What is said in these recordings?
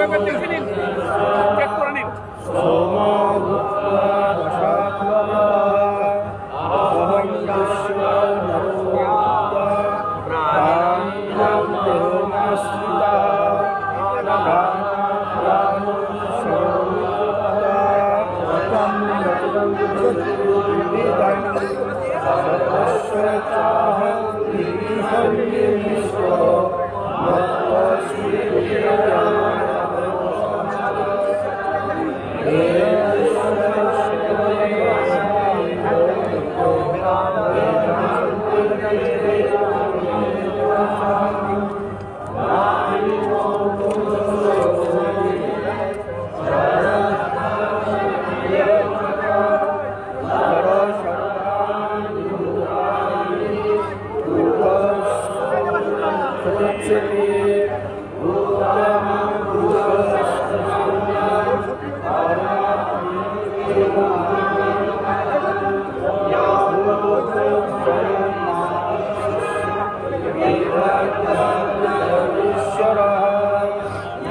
¡Vamos!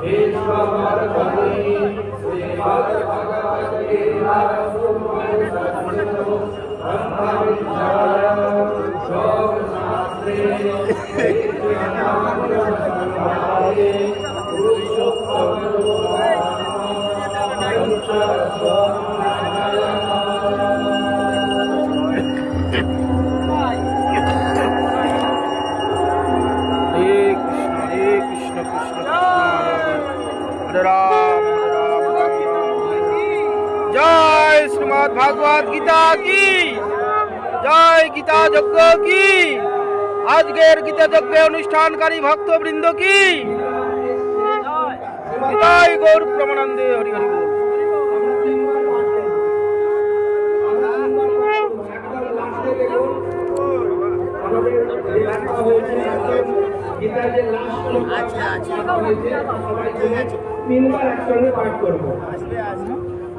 भगवते জয় শ্রীমদ ভাগবত গীতা কি? জয় গীতা যজ্ঞ কি? আজকের গীতা যজ্ঞে অনুষ্ঠানকারী ভক্তবৃন্দ কি? গীতাই গৌর প্রমানন্দে হরি হরি বল। তিনবার একসঙ্গে পাঠ করব।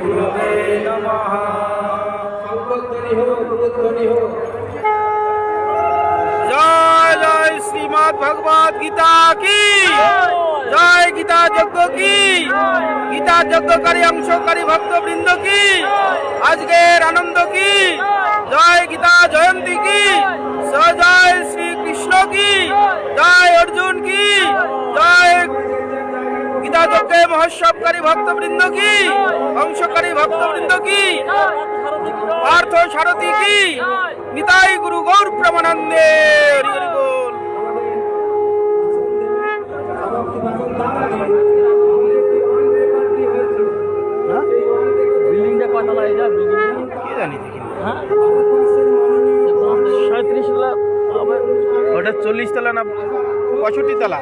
গুরুবে নমঃ হোক গুরুধ্বনি হোক জয় জয় শ্রীমদ ভগবত গীতা কি জয় গীতা যজ্ঞ কি গীতা যজ্ঞকারী অংশকারী ভক্তবৃন্দ কি আজকের আনন্দ কি মহোৎসবকারী ভক্তবৃন্দ কি? অংশকারী ভক্তবৃন্দ কি? পার্থ সারথী কি? নিতাই গুরু গৌর প্রেমানন্দে। হরি হরি বল। বিল্ডিংটা কতলা এটা? বিল্ডিংটা কে জানি দেখি। হ্যাঁ? সাঁত্রিশ লাখ ওটা চল্লিশ তলা না পঁয়ষট্টি তলা